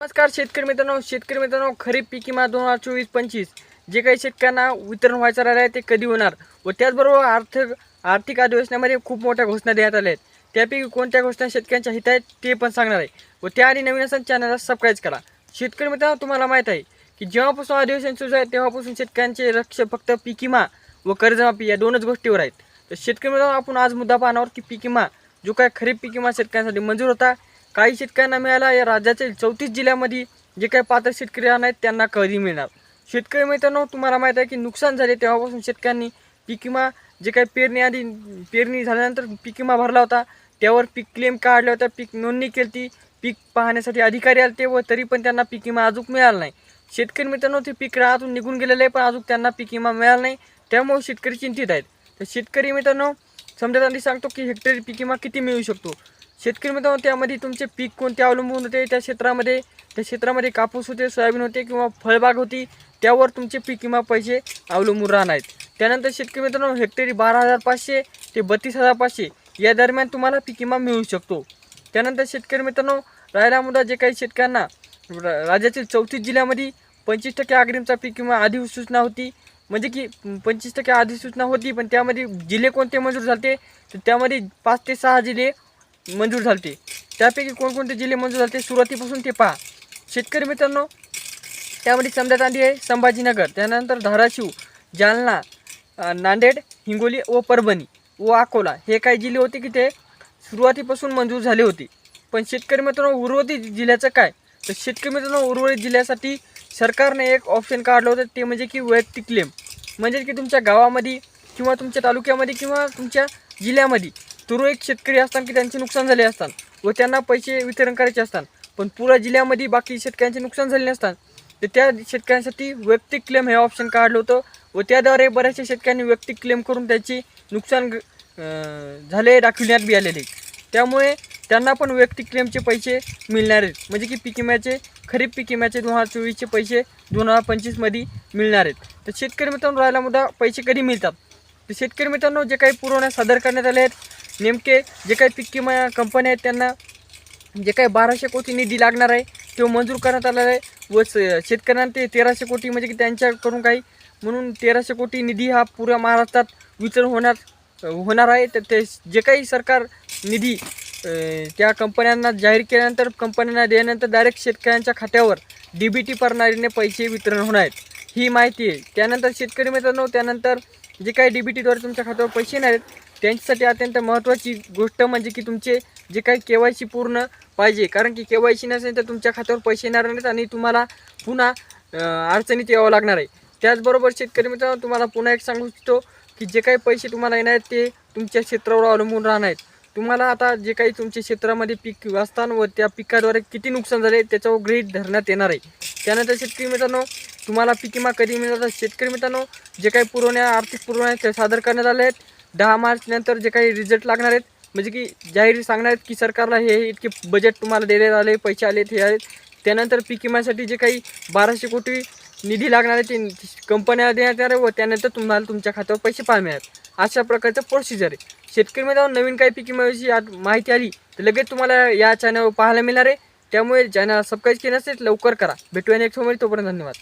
नमस्कार शेतकरी मित्रांनो शेतकरी मित्रांनो खरीप पीक विमा दोन हजार चोवीस पंचवीस. जे काही शेतकऱ्यांना वितरण व्हायचं राहिलं आहे ते कधी होणार? व त्याचबरोबर आर्थिक आर्थिक अधिवेशनामध्ये खूप मोठ्या घोषणा देण्यात आल्या आहेत. त्यापैकी कोणत्या घोषणा शेतकऱ्यांच्या हित आहेत ते पण सांगणार आहे. व त्याआधी नवीन असं चॅनलला सबस्क्राईब करा. शेतकरी मित्रांनो तुम्हाला माहीत आहे की जेव्हापासून अधिवेशन सुरू आहे तेव्हापासून शेतकऱ्यांचे लक्ष फक्त पीक विमा व कर्जमाफी या दोनच गोष्टीवर आहेत. तर शेतकरी मित्रांनो आपण आज मुद्दा पाहणार की पीक विमा जो काय खरीप पीक विमा शेतकऱ्यांसाठी मंजूर होता काही शेतकऱ्यांना मिळाला या राज्यातील चौतीस जिल्ह्यामध्ये जे काही पात्र शेतकरी आहेत त्यांना कधी मिळणार? शेतकरी मित्रांनो तुम्हाला माहीत आहे की नुकसान झाले तेव्हापासून शेतकऱ्यांनी पीक विमा जे काही पेरणी आधी पेरणी झाल्यानंतर पीक विमा भरला होता त्यावर पीक क्लेम काढला होता पीक नोंदणी केली ती पीक पाहण्यासाठी अधिकारी आले ते व तरी पण त्यांना पीक विमा अजून मिळाला नाही. शेतकरी मित्रांनो ते पीक राहातून निघून गेलेलं आहे पण अजून त्यांना पीक विमा मिळाला नाही त्यामुळे शेतकरी चिंतित आहेत. तर शेतकरी मित्रांनो समजा आधी सांगतो की हेक्टरी पीक विमा किती मिळू शकतो? शेतकरी मित्रांनो त्यामध्ये तुमचे पीक कोणते अवलंबून होते त्या क्षेत्रामध्ये त्या क्षेत्रामध्ये कापूस होते सोयाबीन होते किंवा फळबाग होती त्यावर तुमचे पीक विमा पैसे अवलंबून राहणार आहेत. त्यानंतर शेतकरी मित्रांनो हेक्टरी बारा हजार पाचशे ते बत्तीस हजार पाचशे या दरम्यान तुम्हाला पीक विमा मिळू शकतो. त्यानंतर शेतकरी मित्रांनो राहिला मुद्दा जे काही शेतकऱ्यांना राज्यातील चौतीस जिल्ह्यामध्ये पंचवीस टक्के अग्रिमचा पीक विमा अधिसूचना होती म्हणजे की पंचवीस टक्के अधिसूचना होती पण त्यामध्ये जिल्हे कोणते मंजूर झाले तर त्यामध्ये पाच ते सहा जिल्हे मंजूर झाले त्यापैकी कोणकोणते जिल्हे मंजूर झाले सुरुवातीपासून ते पहा. शेतकरी मित्रांनो त्यामध्ये समजा आली आहे संभाजीनगर त्यानंतर धाराशिव जालना नांदेड हिंगोली व परभणी व अकोला हे काही जिल्हे होते की ते सुरुवातीपासून मंजूर झाले होते. पण शेतकरी मित्रांनो उर्वरित जिल्ह्याचं काय? तर शेतकरी मित्रांनो उर्वरित जिल्ह्यासाठी सरकारने एक ऑप्शन काढलं होतं ते म्हणजे की वैयक्तिक क्लेम म्हणजे की तुमच्या गावामध्ये किंवा तुमच्या तालुक्यामध्ये किंवा तुमच्या जिल्ह्यामध्ये तुरळक शेतकरी असतात की त्यांचे नुकसान झाले असतात व त्यांना पैसे वितरण करायचे असतात. पण पुऱ्या जिल्ह्यामध्ये बाकी शेतकऱ्यांचे नुकसान झाले नसतात. तर त्या शेतकऱ्यांसाठी वैयक्तिक क्लेम हे ऑप्शन काढलं होतं व त्याद्वारे बऱ्याचशा शेतकऱ्यांनी वैयक्तिक क्लेम करून त्याची नुकसान झाले दाखविण्यात बी आलेले. त्यामुळे त्यांना पण वैयक्तिक क्लेमचे पैसे मिळणार आहेत. म्हणजे की पीक विम्याचे खरीप पीक विम्याचे दोन हजार चोवीसचे पैसे दोन हजार पंचवीसमध्ये मिळणार आहेत. तर शेतकरी मित्रांनो राहिला मुद्दा पैसे कधी मिळतात? तर शेतकरी मित्रांनो जे काही पुरवण्या सादर करण्यात आले आहेत नेमके जे काही पीक विमा कंपन्या आहेत त्यांना जे काही बाराशे कोटी निधी लागणार आहे तो मंजूर करण्यात आलेला आहे. व स- शेतकऱ्यांना ते तेराशे कोटी म्हणजे की त्यांच्याकडून काही म्हणून तेराशे कोटी निधी हा पुऱ्या महाराष्ट्रात वितरण होणार होणार आहे. तर ते जे काही सरकार निधी त्या कंपन्यांना जाहीर केल्यानंतर कंपन्यांना दिल्यानंतर डायरेक्ट शेतकऱ्यांच्या खात्यावर डी बी टी प्रणालीने पैसे वितरण होणार आहेत. ही माहिती आहे. त्यानंतर शेतकरी मित्रांनो त्यानंतर जे काही डी बी टीद्वारे तुमच्या खात्यावर पैसे येणार आहेत त्यांच्यासाठी अत्यंत महत्त्वाची गोष्ट म्हणजे की तुमचे जे काही के वाय सी पूर्ण पाहिजे. कारण की के वाय सी नसेल तर तुमच्या खात्यावर पैसे येणार नाहीत आणि तुम्हाला पुन्हा अडचणीत यावं लागणार आहे. त्याचबरोबर शेतकरी मित्रांनो तुम्हाला पुन्हा एक सांगू इच्छितो की जे काही पैसे तुम्हाला येणार आहेत ते तुमच्या क्षेत्रावर अवलंबून राहणार आहेत. तुम्हाला आता जे काही तुमच्या क्षेत्रामध्ये पीक असताना व त्या पिकाद्वारे किती नुकसान झाले त्याच्यावर गृहीत धरण्यात येणार आहे. त्यानंतर शेतकरी मित्रांनो तुम्हाला पीक विमा कधी मिळतात शेतकरी मित्रांनो जे काही पुरवण्या आर्थिक पुरवण्या त्या सादर करण्यात आले आहेत. दहा मार्च नंतर जे काही रिझल्ट लागणार आहेत म्हणजे की जाहीर सांगणार आहेत की सरकारला हे इतके बजेट तुम्हाला देण्यात आले पैसे आलेत हे आहेत त्यानंतर पीक विम्यासाठी जे काही बाराशे कोटी निधी लागणार आहे ते कंपन्याला देण्यात येणार आहे व त्यानंतर तुम्हाला तुमच्या खात्यावर पैसे पाहायला मिळतात अशा प्रकारचं प्रोसिजर आहे. शेतकरी मित्रांनो नवीन काही पीक विम्याविषयी आज माहिती आली तर लगेच तुम्हाला या चॅनलवर पाहायला मिळणार आहे. त्यामुळे चॅनल सबस्क्राईब केलं असेल लवकर करा. भेटूया नेक्स्टमध्ये. तोपर्यंत धन्यवाद.